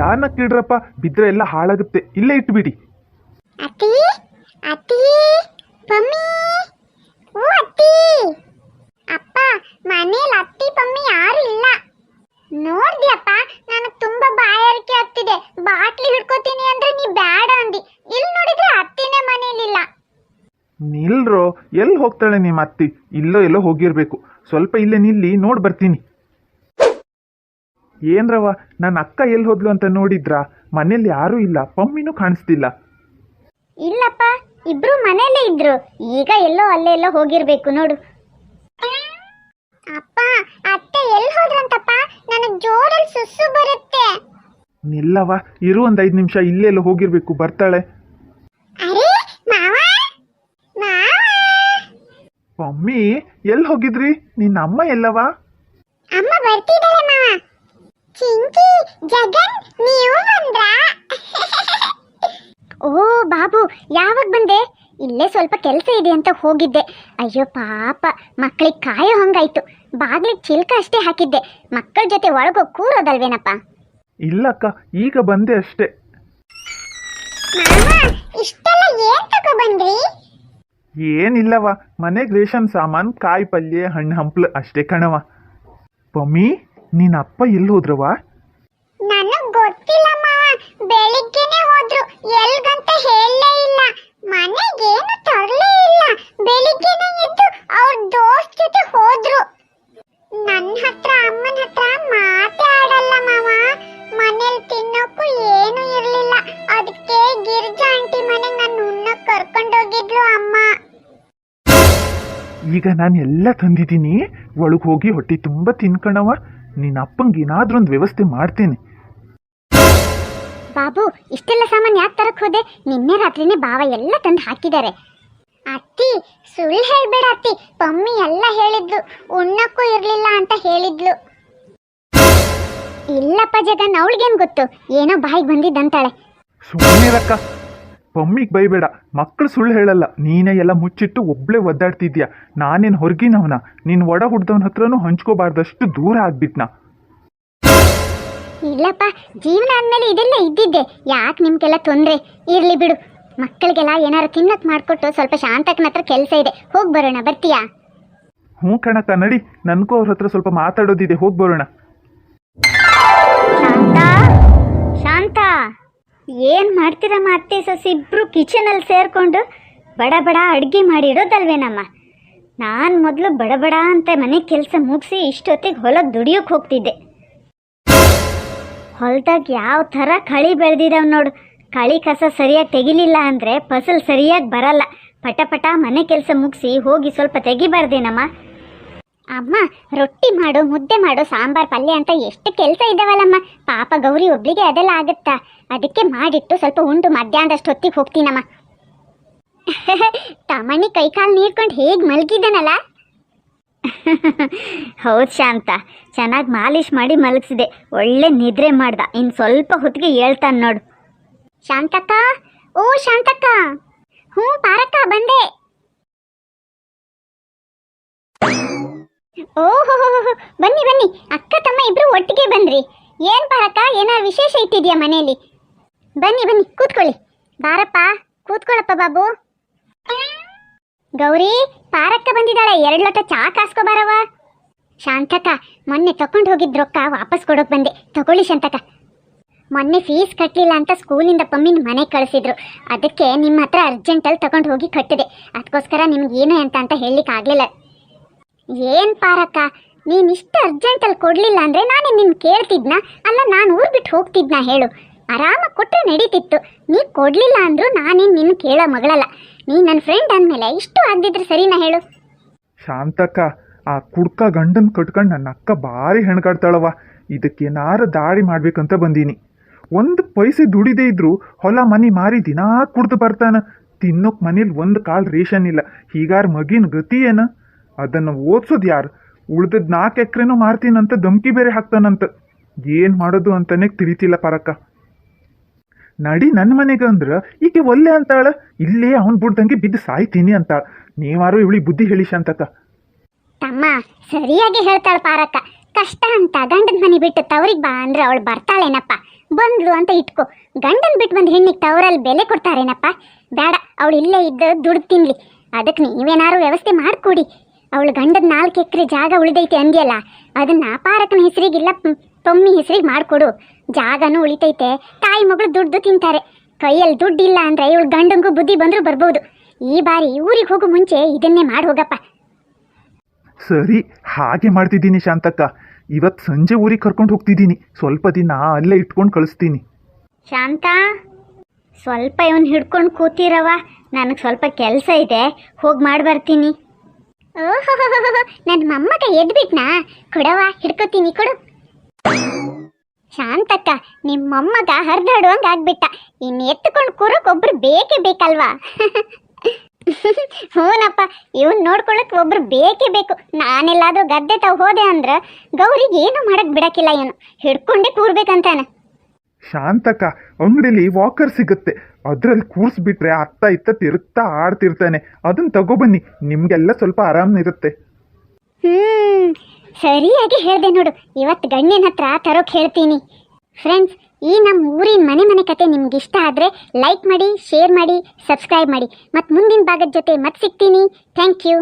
ನಿಧಾನಕ್ಕೆ ಇಡ್ರಪ್ಪ ಬಿದ್ರೆ ಎಲ್ಲ ಹಾಳಾಗುತ್ತೆ. ಇಲ್ಲೇ ಇಟ್ಬಿಡಿ. ಅತ್ತಿ ಅತ್ತಿ ಪಮ್ಮಿ ಓ ಅತ್ತಿ. ಅಪ್ಪ ಮನೇಲಿ ಅತ್ತಿ ಪಮ್ಮಿ ಯಾರು ಇಲ್ಲ. ನೋಡ್ದ್ಯಪ್ಪ ನನಗೆ ತುಂಬಾ ಬಾಯಾರಿಕೆ ಆಗ್ತಿದೆ. ಬಾಟ್ಲಿ ಹಿಡ್ಕೋತೀನಿ ಅಂದ್ರೆ ನೀ ಬೇಡ ಅಂದಿ. ಇಲ್ಲಿ ನೋಡಿದ್ರೆ ಅತ್ತಿನೇ ಮನೇಲಿಲ್ಲ ನಿಲ್ರೋ ಎಲ್ಲಿ ಹೋಗ್ತಾಳೆ ನಿಮ್ಮ ಅತ್ತಿ? ಇಲ್ಲೋ ಎಲ್ಲೋ ಹೋಗಿರ್ಬೇಕು. ಸ್ವಲ್ಪ ಇಲ್ಲೇ ನಿಲ್ಲಿ ನೋಡಿ ಬರ್ತೀನಿ. ಏನ್ರವ ನನ್ನ ಅಕ್ಕ ಎಲ್ಲಿ ಹೋದ್ಲು ಅಂತ ನೋಡಿದ್ರಾ? ಮನೇಲಿ ಯಾರೂ ಇಲ್ಲ. ಪಮ್ಮಿನೂ ಕಾಣಿಸ್ತಿಲ್ಲ. ಇಲ್ಲಪ್ಪ ಇಬ್ರು ಮನೆಯಲ್ಲೇ ಇದ್ರು. ಈಗ ಎಲ್ಲೋ ಅಲ್ಲೇ ಎಲ್ಲೋ ಹೋಗಿರ್ಬೇಕು ನೋಡು. ಅಪ್ಪ ಅತ್ತೆ ಎಲ್ಲಿ ಹೋದ್ರಂತಪ್ಪ? ನನಗೆ ಜೋರಲ್ಲಿ ಸುಸ್ಸು ಬರುತ್ತೆ. ನಿಲ್ಲವ ಇರು ಒಂದು ಐದು ನಿಮಿಷ ಇಲ್ಲೆಲ್ಲೋ ಹೋಗಿರ್ಬೇಕು ಬರ್ತಾಳೆ. ಅರೆ ಮಾವ? ಮಾವ? ಪಮ್ಮಿ ಎಲ್ಲಿ ಹೋಗಿದ್ರಿ? ನಿನ್ನ ಅಮ್ಮ ಎಲ್ಲವಾ? ಅಮ್ಮ ಬರ್ತಿದ್ದಾರೆ ಮಾವ. ಚಿಂಕಿ ಜಗನ್ ನೀವು ಬಂದ್ರಾ ಓ ಬಾಬು ಯಾವಾಗ ಬಂದೆ? ಇಲ್ಲೇ ಸ್ವಲ್ಪ ಕೆಲಸ ಇದೆ ಅಂತ ಹೋಗಿದ್ದೆ. ಅಯ್ಯೋ ಪಾಪ ಮಕ್ಕಳಿಗೆ ಕಾಯೋ ಹಂಗಾಯ್ತು. ಬಾಗ್ಲಿಗೆ ಚಿಲ್ಕ ಅಷ್ಟೇ ಹಾಕಿದ್ದೆ. ಮಕ್ಕಳ ಜೊತೆ ಒಳಗೋ ಕೂರೋದಲ್ವೇನಪ್ಪ? ಇಲ್ಲಕ್ಕ ಈಗ ಬಂದೆ ಅಷ್ಟೇ. ಇಷ್ಟೆಲ್ಲ ಏನ್ ತಗೋ ಬಂದ್ರಿ? ಏನಿಲ್ಲವ ಮನೆಗೆ ರೇಷನ್ ಸಾಮಾನು ಕಾಯಿ ಪಲ್ಯ ಹಣ್ಣು ಹಂಪ್ಲು ಅಷ್ಟೇ ಕಣವ ಪಮ್ಮಿ? ನಿನ್ನ ಅಪ್ಪ ಎಲ್ಲಿ ಹೋದ್ರವ ನನಗ್ ಗೊತ್ತಿಲ್ಲ ಮಾವ. ಬೆಳಿಗ್ಗೆನೆ ಹೋದ್ರು. ಎಲ್ಗಂತ ಹೇಳಲೇ ಇಲ್ಲ. ಮನೆಗೇನು ತರಲೇ ಇಲ್ಲ. ಬೆಳಿಗ್ಗೆನೆ ಎದ್ದು ಅವ್ರ ದೋಸ್ತ್ ಜೊತೆ ಹೋದ್ರು. ನನ್ನ ಹತ್ರ ಅಮ್ಮನ ಹತ್ರ ಮಾತೇ ಆಡಲ್ಲ ಮಾವ. ಮನೇಲಿ ತಿನ್ನೋಕ್ಕೂ ಏನು ಇರ್ಲಿಲ್ಲ. ಅದಕ್ಕೆ ಗಿರ್ಜಾ ಆಂಟಿ ಮನೆಗೆ ನಾನು ಉಣ್ಣಕ್ ಕರ್ಕೊಂಡೋಗಿದ್ಲು ಅಮ್ಮ. ಈಗ ನಾನು ಎಲ್ಲ ತಂದಿದ್ದೀನಿ. ಒಳಗೆ ಹೋಗಿ ಹೊಟ್ಟೆ ತುಂಬ ತಿನ್ಕಣವ ನಿನ್ನ ಅಪ್ಪಂಗೆ ಏನಾದ್ರೂ ಒಂದು ವ್ಯವಸ್ಥೆ ಮಾಡ್ತೇನೆ. ಬಾಬು ಇಷ್ಟೆಲ್ಲ ಸಾಮಾನು ಯಾಕೆ ತರಕ್ ಹೋದೆ? ನಿನ್ನೆ ರಾತ್ರಿನೇ ಬಾವ ಎಲ್ಲ ತಂದು ಹಾಕಿದ್ದಾರೆ ಅತ್ತಿ ಸುಳ್ಳು ಹೇಳ್ಬೇಡ ಅತ್ತಿ. ಪಮ್ಮಿ ಎಲ್ಲ ಹೇಳಿದ್ಲು. ಉಣ್ಣಕ್ಕೂ ಇರ್ಲಿಲ್ಲ ಅಂತ ಹೇಳಿದ್ಲು. ಇಲ್ಲಪ್ಪ ಜಗನ್ ಅವಳಿಗೇನ್ ಗೊತ್ತು. ಏನೋ ಬಾಯಿಗೆ ಬಂದಿದ್ದಂತಾಳೆ. ಸುಮ್ಮನೆ ಪಮ್ಮಿಗೆ ಬೈಬೇಡ. ಮಕ್ಕಳು ಸುಳ್ಳು ಹೇಳಲ್ಲ. ನೀನೇ ಎಲ್ಲ ಮುಚ್ಚಿಟ್ಟು ಒಬ್ಬಳೇ ಒದ್ದಾಡ್ತಿದ್ಯಾ? ನಾನೇನು ಹೊರಗಿನವನ? ನೀನು ಒಡ ಹುಡ್ದವನ ಹತ್ರನೂ ಹಂಚ್ಕೋಬಾರ್ದಷ್ಟು ದೂರ ಆಗ್ಬಿಟ್ನಾ? ಇಲ್ಲಪ್ಪ ಜೀವನ ಅಂದಮೇಲೆ ಇದೆಲ್ಲ ಇದ್ದಿದ್ದೆ. ಯಾಕೆ ನಿಮ್ಗೆಲ್ಲ ತೊಂದರೆ? ಇರಲಿ ಬಿಡು. ಮಕ್ಕಳಿಗೆಲ್ಲ ಏನಾರು ತಿನ್ನಕ್ ಮಾಡಿಕೊಟ್ಟು ಸ್ವಲ್ಪ ಶಾಂತಕ್ಕನ ಹತ್ರ ಕೆಲಸ ಇದೆ. ಹೋಗಿ ಬರೋಣ ಬರ್ತೀಯಾ? ಹ್ಞೂ ಕಣಕ್ಕ ನಡಿ. ನನಗೂ ಅವ್ರ ಹತ್ರ ಸ್ವಲ್ಪ ಮಾತಾಡೋದಿದೆ. ಹೋಗಿ ಬರೋಣ. ಶಾಂತ? ಶಾಂತ? ಏನು ಮಾಡ್ತೀರಮ್ಮ ಅತ್ತೆ ಸೊಸೆ ಇಬ್ಬರು ಕಿಚನಲ್ಲಿ ಸೇರಿಕೊಂಡು ಬಡ ಬಡ ಅಡುಗೆ ಮಾಡಿಡೋದಲ್ವೇನಮ್ಮ? ನಾನು ಮೊದಲು ಬಡ ಅಂತ ಮನೆ ಕೆಲಸ ಮುಗಿಸಿ ಇಷ್ಟೊತ್ತಿಗೆ ಹೊಲಕ್ಕೆ ದುಡಿಯೋಕೆ ಹೋಗ್ತಿದ್ದೆ. ಹೊಲ್ದಾಗ ಯಾವ ಥರ ಕಳಿ ಬೆಳೆದಿದ್ದಾವೆ ನೋಡು. ಕಳಿ ಕಸ ಸರಿಯಾಗಿ ತೆಗಿಲಿಲ್ಲ ಅಂದರೆ ಫಸಲು ಸರಿಯಾಗಿ ಬರಲ್ಲ. ಪಟ ಪಟ ಮನೆ ಕೆಲಸ ಮುಗಿಸಿ ಹೋಗಿ ಸ್ವಲ್ಪ ತೆಗಿಬಾರ್ದೇನಮ್ಮ? ಅಮ್ಮ, ರೊಟ್ಟಿ ಮಾಡು, ಮುದ್ದೆ ಮಾಡು ಸಾಂಬಾರ್ ಪಲ್ಯ ಅಂತ ಎಷ್ಟು ಕೆಲಸ ಇದ್ದಾವಲ್ಲಮ್ಮ ಪಾಪ ಗೌರಿ ಒಬ್ಳಿಗೆ ಅದೆಲ್ಲ ಆಗುತ್ತಾ? ಅದಕ್ಕೆ ಮಾಡಿಟ್ಟು ಸ್ವಲ್ಪ ಉಂಡು, ಮಧ್ಯಾಹ್ನದಷ್ಟು ಹೊತ್ತಿಗೆ ಹೋಗ್ತೀನಮ್ಮ. ತಮಣಿ ಕೈಕಾಲು ನೀಡ್ಕೊಂಡು ಹೇಗೆ ಮಲಗಿದ್ದಾನಲ್ಲ ಹೌದು ಶಾಂತ, ಚೆನ್ನಾಗಿ ಮಾಲಿಶ್ ಮಾಡಿ ಮಲಗಿಸಿದೆ. ಒಳ್ಳೆ ನಿದ್ರೆ ಮಾಡ್ದ. ಇನ್ನು ಸ್ವಲ್ಪ ಹೊತ್ತಿಗೆ ಹೇಳ್ತಾನೆ ನೋಡು. ಶಾಂತಕ್ಕ? ಓ, ಶಾಂತಕ್ಕ! ಹ್ಞೂ ಪಾರಕ್ಕ, ಬಂದೆ. ಓಹೋ, ಬನ್ನಿ ಬನ್ನಿ. ಅಕ್ಕ, ತಮ್ಮ ಇಬ್ರು ಒಟ್ಟಿಗೆ ಬಂದ್ರಿ ಏನ್ ಬಾರಕ್ಕ ಏನಾರು ವಿಶೇಷ ಇಟ್ಟಿದ್ಯಾ ಮನೆಯಲ್ಲಿ ಬನ್ನಿ ಬನ್ನಿ, ಕೂತ್ಕೊಳ್ಳಿ. ಬಾರಪ್ಪ, ಕೂತ್ಕೊಳ್ಳಪ್ಪ ಬಾಬು. ಗೌರಿ, ಪಾರಕ್ಕ ಬಂದಿದ್ದಾಳೆ. ಎರಡು ಲೋಟ ಚಹಾ ಕಾಸ್ಕೊ ಬಾರವ ಶಾಂತಕ ಮೊನ್ನೆ ತಕೊಂಡು ಹೋಗಿದ್ ರೊಕ್ಕ ವಾಪಸ್ ಕೊಡೋಕೆ ಬಂದೆ. ತಗೊಳ್ಳಿ ಶಾಂತಕ ಮೊನ್ನೆ ಫೀಸ್ ಕಟ್ಟಲಿಲ್ಲ ಅಂತ ಸ್ಕೂಲಿಂದ ಪಮ್ಮಿನ ಮನೆಗೆ ಕಳಿಸಿದ್ರು. ಅದಕ್ಕೆ ನಿಮ್ಮ ಹತ್ರ ಅರ್ಜೆಂಟಲ್ಲಿ ತಗೊಂಡು ಹೋಗಿ ಕಟ್ಟಿದೆ. ಅದಕ್ಕೋಸ್ಕರ ನಿಮ್ಗೆ ಏನು ಅಂತ ಅಂತ ಹೇಳಲಿಕ್ಕೆ ಆಗಲಿಲ್ಲ ಏನ್ ಪಾರಕ್ಕ? ನೀನ್ ಅರ್ಜೆಂಟ್ ಅರ್ಜೆಂಟಲ್ಲಿ ಕೊಡ್ಲಿಲ್ಲ ಅಂದ್ರೆ ನಾನೇ ನಿನ್ ಕೇಳ್ತಿದ್ನ? ಅಲ್ಲ, ನಾನು ಊರ್ ಬಿಟ್ಟು ಹೋಗ್ತಿದ್ನ ಹೇಳು. ಆರಾಮ ಕೊಟ್ರೆ ನಡೀತಿತ್ತು. ನೀ ಕೊಡ್ಲಿಲ್ಲ ಅಂದ್ರು ನಾನೇನ್ ನಿನ್ನ ಕೇಳೋ ಮಗಳಲ್ಲ. ನೀ ನನ್ನ ಫ್ರೆಂಡ್ ಅಂದ್ಮೇಲೆ ಇಷ್ಟು ಆಗದಿದ್ರೆ ಸರಿನಾ ಹೇಳು? ಶಾಂತಕ್ಕ, ಆ ಕುಡ್ಕ ಗಂಡನ್ ಕಟ್ಕೊಂಡು ನನ್ನ ಅಕ್ಕ ಭಾರಿ ಹೆಣ್ಕಾಡ್ತಾಳವ ಇದಕ್ಕೇನಾರ ದಾಳಿ ಮಾಡ್ಬೇಕಂತ ಬಂದೀನಿ. ಒಂದು ಪೈಸೆ ದುಡಿದೇ ಇದ್ರು ಹೊಲ ಮನೆ ಮಾರಿ ದಿನಾ ಕುಡ್ದು ಬರ್ತಾನ. ತಿನ್ನೋಕ್ ಮನೇಲಿ ಒಂದು ಕಾಳು ರೇಷನ್ ಇಲ್ಲ. ಹೀಗಾರ ಮಗಿನ ಗತಿ ಏನ? ಅದನ್ನು ಓದ್ಸೋದು ಯಾರು? ಉಳ್ದದ್ ನಾಲ್ಕು ಎಕರೆನೂ ಮಾರ್ತೀನಂತ ಧಮ್ಕಿ ಬೇರೆ ಹಾಕ್ತಾನಂತ. ಏನು ಮಾಡೋದು ಅಂತಾನೆ ತಿಳಿತಿಲ್ಲ ಪರಕ್ಕ ನಡಿ ನನ್ನ ಮನೆಗೆ ಅಂದ್ರ, ಈಕೆ ಒಲ್ಲೆ ಅಂತಾಳ? ಇಲ್ಲೇ ಅವನ್ ಬಿಡ್ದಂಗೆ ಬಿದ್ದು ಸಾಯ್ತೀನಿ ಅಂತಾಳ. ನೀವಾರು ಇವಳಿ ಬುದ್ಧಿ ಹೇಳಿಶ ಅಂತತ ತಮ್ಮ, ಸರಿಯಾಗಿ ಹೇಳ್ತಾಳ ಪಾರಕ್ಕ ಕಷ್ಟ ಅಂತ ಗಂಡನ ಮನೆ ಬಿಟ್ಟು ತವ್ರಿಗೆ ಬಾ ಅಂದ್ರೆ ಅವಳು ಬರ್ತಾಳೇನಪ್ಪ? ಬಂದ್ಲು ಅಂತ ಇಟ್ಕೋ. ಗಂಡನ ಬಿಟ್ಟು ಬಂದು ಹೆಣ್ಣಿಗೆ ತವರಲ್ಲಿ ಬೆಲೆ ಕೊಡ್ತಾರೇನಪ್ಪ? ಬೇಡ ಅವಳು ಇಲ್ಲೇ ಇದ್ದ ದುಡ್ಡು ತಿನ್ಲಿ. ಅದಕ್ಕೆ ನೀವೇನಾರು ವ್ಯವಸ್ಥೆ ಮಾಡಿಕೊಡಿ. ಅವಳು ಗಂಡದ ನಾಲ್ಕು ಎಕರೆ ಜಾಗ ಉಳಿದೈತೆ ಅಂದ್ಯಲ್ಲ ಅದನ್ನ ಹೆಸರಿಗೆ ಹೆಸರಿಗಿಲ್ಲ ಪಮ್ಮಿ ಹೆಸರಿಗೆ ಮಾಡಿಕೊಡು. ಜಾಗನೂ ಉಳಿತೈತೆ ತಾಯಿ ಮಗಳು ದುಡ್ಡು ತಿಂತಾರೆ. ಕೈಯಲ್ಲಿ ದುಡ್ಡಿಲ್ಲ ಅಂದ್ರೆ ಇವಳು ಗಂಡಂಗೂ ಬುದ್ಧಿ ಬಂದರೂ ಬರ್ಬೋದು. ಈ ಬಾರಿ ಊರಿಗೆ ಹೋಗೋ ಮುಂಚೆ ಇದನ್ನೇ ಮಾಡಿ ಹೋಗಪ್ಪ. ಸರಿ ಹಾಗೆ ಮಾಡ್ತಿದ್ದೀನಿ ಶಾಂತಕ್ಕ. ಇವತ್ತು ಸಂಜೆ ಊರಿಗೆ ಕರ್ಕೊಂಡು ಹೋಗ್ತಿದ್ದೀನಿ. ಸ್ವಲ್ಪ ದಿನ ಅಲ್ಲೇ ಇಟ್ಕೊಂಡು ಕಳಿಸ್ತೀನಿ. ಶಾಂತ ಸ್ವಲ್ಪ ಇವನ್ ಹಿಡ್ಕೊಂಡು ಕೂತಿರವ ನನಗೆ ಸ್ವಲ್ಪ ಕೆಲಸ ಇದೆ. ಹೋಗಿ ಮಾಡಿ ಬರ್ತೀನಿ ಓಹೋ ನನ್ನ ಮೊಮ್ಮಗ ಎದ್ಬಿಟ್ನಾ? ಕೊಡವ ಹಿಡ್ಕೋತೀನಿ, ಕೊಡು. ಶಾಂತಕ್ಕ ನಿಮ್ಮ ಮೊಮ್ಮಗ ಹರಿದಾಡುವಂಗೆ ಆಗ್ಬಿಟ್ಟ. ಇನ್ನು ಎತ್ಕೊಂಡು ಕೂರಕ್ಕೆ ಒಬ್ರು ಬೇಕೇ ಬೇಕಲ್ವಾ? ಹೂನಪ್ಪ, ಇವನ್ ನೋಡ್ಕೊಳಕ್ ಒಬ್ರು ಬೇಕೇ ಬೇಕು. ನಾನೆಲ್ಲಾದ್ರೂ ಗದ್ದೆ ತಾವ್ ಹೋದೆ ಅಂದ್ರೆ ಗೌರಿಗೆ ಏನು ಮಾಡಕ್ ಬಿಡಕ್ಕಿಲ್ಲ ಇವನು. ಹಿಡ್ಕೊಂಡೇ ಕೂರ್ಬೇಕಂತಾನೆ. ಶಾಂತಕ್ಕ ಅಂಗಡಿಲಿ ವಾಕರ್ ಸಿಗುತ್ತೆ. ಅದ್ರಲ್ಲಿ ಕೂರಿಸ್ಬಿಟ್ರೆ ಅತ್ತ ಇತ್ತ ತಿರುಗ್ತಾ ಆಡ್ತಿರ್ತಾನೆ. ಅದನ್ನ ತಗೊಬನ್ನಿ, ನಿಮ್ಗೆಲ್ಲ ಸ್ವಲ್ಪ ಆರಾಮಿರುತ್ತೆ ಹ್ಮ್, ಸರಿಯಾಗಿ ಹೇಳ್ದೆ ನೋಡು. ಇವತ್ತು ಗಣ್ಯನ ಹತ್ರ ತರೋಕ್ ಹೇಳ್ತೀನಿ. ಫ್ರೆಂಡ್ಸ್ ಈ ನಮ್ಮ ಊರಿನ ಮನೆ ಮನೆ ಕತೆ ನಿಮ್ಗೆ ಇಷ್ಟ ಆದರೆ ಲೈಕ್ ಮಾಡಿ ಶೇರ್ ಮಾಡಿ ಸಬ್ಸ್ಕ್ರೈಬ್ ಮಾಡಿ. ಮತ್ತು ಮುಂದಿನ ಭಾಗದ ಜೊತೆ ಮತ್ತೆ ಸಿಗ್ತೀನಿ. Thank you